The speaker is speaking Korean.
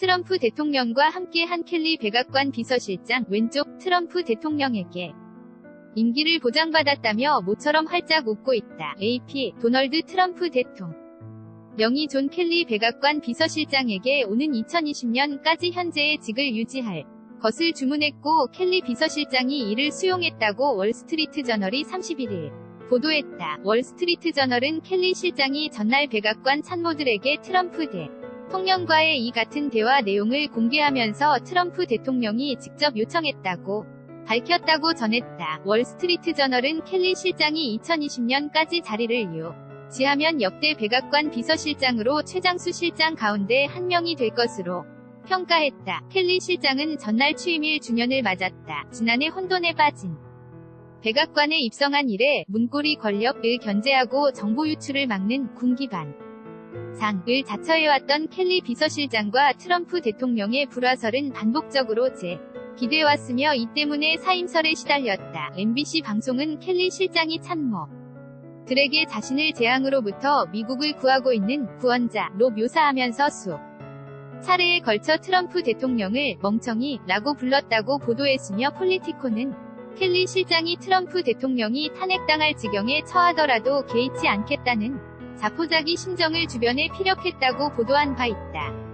트럼프 대통령과 함께한 켈리 백악관 비서실장 왼쪽 트럼프 대통령에게 임기를 보장받았다며 모처럼 활짝 웃고 있다. AP 도널드 트럼프 대통령 명의 존 켈리 백악관 비서실장에게 오는 2020년까지 현재의 직을 유지할 것을 주문했고 켈리 비서실장이 이를 수용했다고 월스트리트 저널이 31일 보도했다. 월스트리트 저널은 켈리 실장이 전날 백악관参모들에게 트럼프 대 통령과의 이 같은 대화 내용을 공개하면서 트럼프 대통령이 직접 요청했다고 밝혔다고 전했다. 월스트리트 저널은 켈리 실장이 2020년까지 자리를 유지하면 역대 백악관 비서실장으로 최장수 실장 가운데 한 명이 될 것으로 평가했다. 켈리 실장은 전날 취임일 주년을 맞았다. 지난해 혼돈에 빠진 백악관에 입성한 이래 문고리 권력을 견제하고 정보 유출을 막는 군기반 장을 자처해왔던 켈리 비서실장과 트럼프 대통령의 불화설은 반복적으로 제 기대왔으며 이 때문에 사임설에 시달렸다. MBC 방송은 켈리 실장이 참모 들에게 자신을 재앙으로부터 미국을 구하고 있는 구원자로 묘사하면서 수 차례에 걸쳐 트럼프 대통령을 멍청이 라고 불렀다고 보도했으며 폴리티코는 켈리 실장이 트럼프 대통령이 탄핵당할 지경에 처하더라도 개의치 않겠다는 자포자기 심정을 주변에 피력했다고 보도한 바 있다.